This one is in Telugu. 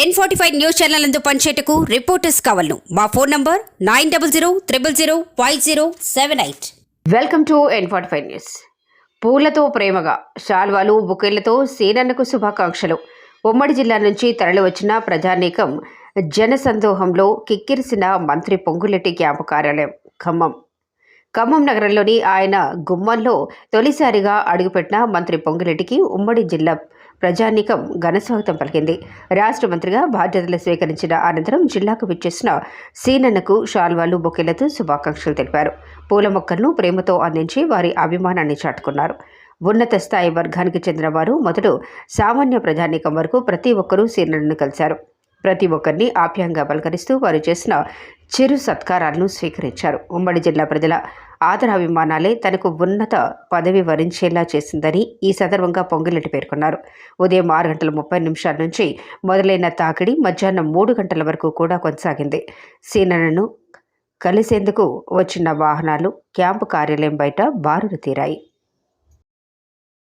N forty five news channel అందు పనిచేయటకు రిపోర్టర్స్ కావాలను. మా phone number nine double zero triple zero five zero seven eight welcome to N forty five news పూలతో ప్రేమగా శాల్వాలు బుకేళ్ళతో సేనన్నకు శుభాకాంక్షలు. ఉమ్మడి జిల్లా నుంచి తరలివచ్చిన ప్రజానీకం జనసందోహంలో కిక్కిరిసిన మంత్రి పొంగులెట్టి క్యాంపు కార్యాలయం ఖమ్మం. ఖమ్మం నగరంలోని ఆయన గుమ్మంలో తొలిసారిగా అడుగుపెట్టిన మంత్రి పొంగిరెడ్డికి ఉమ్మడి జిల్లా ప్రజానీకం ఘనస్వాగతం పలికింది. రాష్ట్ర మంత్రిగా బాధ్యతలు స్వీకరించిన అనంతరం జిల్లాకు విచ్చేసిన సీనన్నకు శాల్వాలు బొకేలతో శుభాకాంక్షలు తెలిపారు. పూల మొక్కలను ప్రేమతో అందించి వారి అభిమానాన్ని చాటుకున్నారు. ఉన్నత స్థాయి వర్గానికి చెందిన వారు మొదలు సామాన్య ప్రజానీకం వరకు ప్రతి ఒక్కరూ సీనన్నను కలిశారు. ప్రతి ఒక్కరిని ఆప్యాయంగా పలకరిస్తూ వారు చేసిన చిరు సత్కారాలను స్వీకరించారు. ఉమ్మడి జిల్లా ప్రజల ఆదరాభిమానాలే తనకు ఉన్నత పదవి వరించేలా చేసిందని ఈ సందర్భంగా పొంగిరెడ్డి పేర్కొన్నారు. ఉదయం ఆరు గంటల ముప్పై నిమిషాల నుంచి మొదలైన తాకిడి మధ్యాహ్నం మూడు గంటల వరకు కూడా కొనసాగింది. సీనలను కలిసేందుకు వచ్చిన వాహనాలు క్యాంపు కార్యాలయం బయట బారులు తీరాయి.